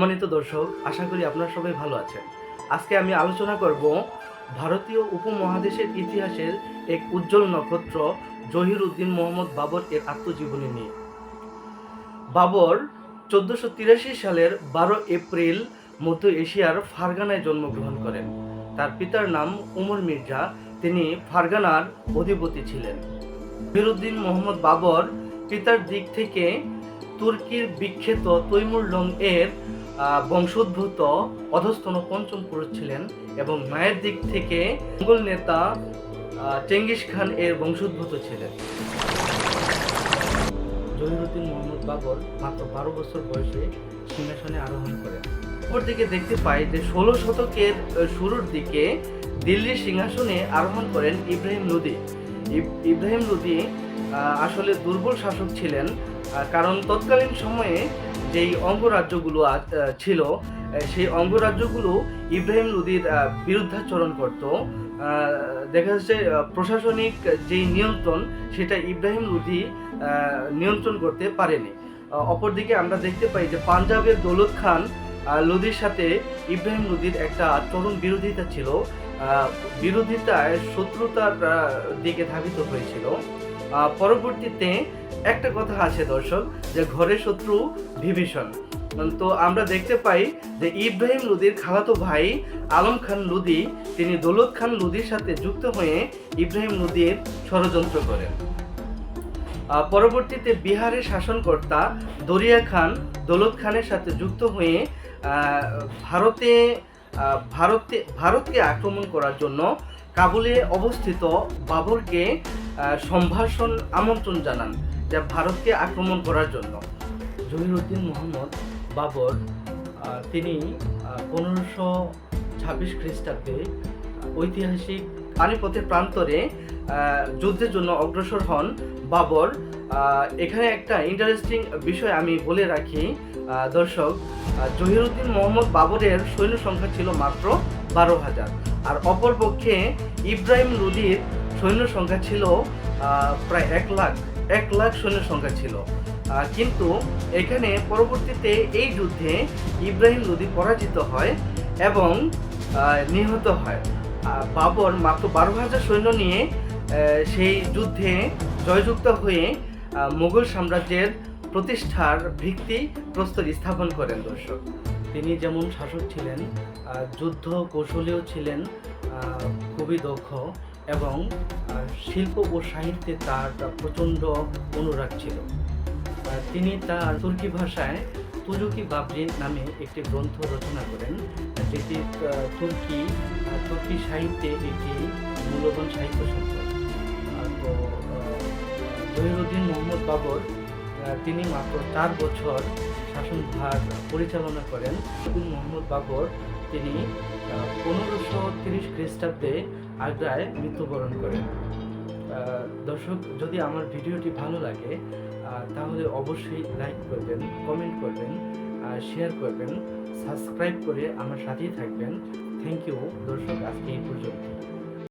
সম্মানিত দর্শক, আশা করি আপনারা সবাই ভালো আছেন। আজকে আমি আলোচনা করব ভারতীয় উপমহাদেশের ইতিহাসের এক উজ্জ্বল নক্ষত্র, জহির উদ্দিন মোহাম্মদ বাবর এর আত্মজীবনী নিয়ে। বাবর চোদ্দশো তিরাশি সালের বারো এপ্রিল মধ্য এশিয়ার ফারগানায় জন্মগ্রহণ করেন। তার পিতার নাম উমর মির্জা, তিনি ফারগানার অধিপতি ছিলেন। জহিরুদ্দিন মোহাম্মদ বাবর পিতার দিক থেকে তুর্কির বিখ্যাত তৈমুর লং এর বংশোদ্ভূত অধস্তন পঞ্চম পুরুষ ছিলেন এবং মায়ের দিক থেকে মঙ্গল নেতা চেঙ্গিস খান এর বংশোদ্ভূত ছিলেন। জহিরুদ্দিন মোহাম্মদ বাবর মাত্র বারো বছর বয়সে সিংহাসনে আরোহণ করেন। উপর দিকে দেখতে পাই যে ষোলো শতকের শুরুর দিকে দিল্লির সিংহাসনে আরোহণ করেন ইব্রাহিম লোদি। ইব- ইব্রাহিম লোদি আসলে দুর্বল শাসক ছিলেন কারণ তৎকালীন সময়ে যেই অঙ্গরাজ্যগুলো ছিল সেই অঙ্গরাজ্যগুলো ইব্রাহিম লোদির বিরুদ্ধাচরণ করত। দেখা যাচ্ছে প্রশাসনিক যেই নিয়ন্ত্রণ সেটা ইব্রাহিম আহ, নিয়ন্ত্রণ করতে পারেনি। অপরদিকে আমরা দেখতে পাই যে পাঞ্জাবের দৌলত খান লোদির সাথে ইব্রাহিম লোদির একটা চরম বিরোধিতা ছিল। বিরোধিতায় শত্রুতার দিকে ধাবিত হয়েছিল। পরবর্তীতে একটা কথা আছে দর্শক, যে ঘরের শত্রু বিভীষণ। তো আমরা দেখতে পাই যে ইব্রাহিম লোদির খালাতো ভাই আলম খান লোদি, তিনি দৌলত খান লোদির সাথে যুক্ত হয়ে ইব্রাহিম লোদির ষড়যন্ত্র করেন। পরবর্তীতে বিহারের শাসনকর্তা দরিয়া খান দৌলত খানের সাথে যুক্ত হয়ে ভারতে ভারতে, ভারতকে আক্রমণ করার জন্য কাবুলে অবস্থিত বাবরকে সম্ভাষণ আমন্ত্রণ জানান যা ভারতকে আক্রমণ করার জন্য। জহিরুদ্দিন মোহাম্মদ বাবর তিনি পনেরোশো ছাব্বিশ খ্রিস্টাব্দে ঐতিহাসিক পানিপথের প্রান্তরে যুদ্ধের জন্য অগ্রসর হন বাবর। এখানে একটা ইন্টারেস্টিং বিষয় আমি বলে রাখি দর্শক জহিরুদ্দিন মোহাম্মদ বাবরের সৈন্য সংখ্যা ছিল মাত্র বারো হাজার। আর অপরপক্ষে ইব্রাহিম লোদির সৈন্য সংখ্যা ছিল প্রায় এক লাখ এক লাখ সৈন্য সংখ্যা ছিল। কিন্তু এখানে পরবর্তীতে এই যুদ্ধে ইব্রাহিম লোদি পরাজিত হয় এবং নিহত হয়। বাবর মাত্র বারো হাজার সৈন্য নিয়ে সেই যুদ্ধে জয়যুক্ত হয়ে মুঘল সাম্রাজ্যের প্রতিষ্ঠার ভিত্তি প্রস্তর স্থাপন করেন দর্শক। তিনি যেমন শাসক ছিলেন যুদ্ধ কৌশলীও ছিলেন খুবই দক্ষ এবং শিল্প ও সাহিত্যে তার প্রচণ্ড অনুরাগ ছিল। তিনি তার তুর্কি ভাষায় তুজুকি বাবরি নামে একটি গ্রন্থ রচনা করেন, যেটি তুর্কি তুর্কি সাহিত্যে একটি মূল্যবান সাহিত্য সম্পদ। তো জহিরুদ্দিন মোহাম্মদ বাবর তিনি মাত্র চার বছর শাসনভার পরিচালনা করেন। মোহাম্মদ বাবর তিনি পনেরোশো তিরিশ খ্রিস্টাব্দে আগ্রায় মৃত্যুবরণ করেন। দর্শক, যদি আমার ভিডিওটি ভালো লাগে তাহলে অবশ্যই লাইক করবেন কমেন্ট করবেন শেয়ার করবেন সাবস্ক্রাইব করে আমার সাথেই থাকবেন। থ্যাংক ইউ দর্শক, আজকে এই পর্যন্ত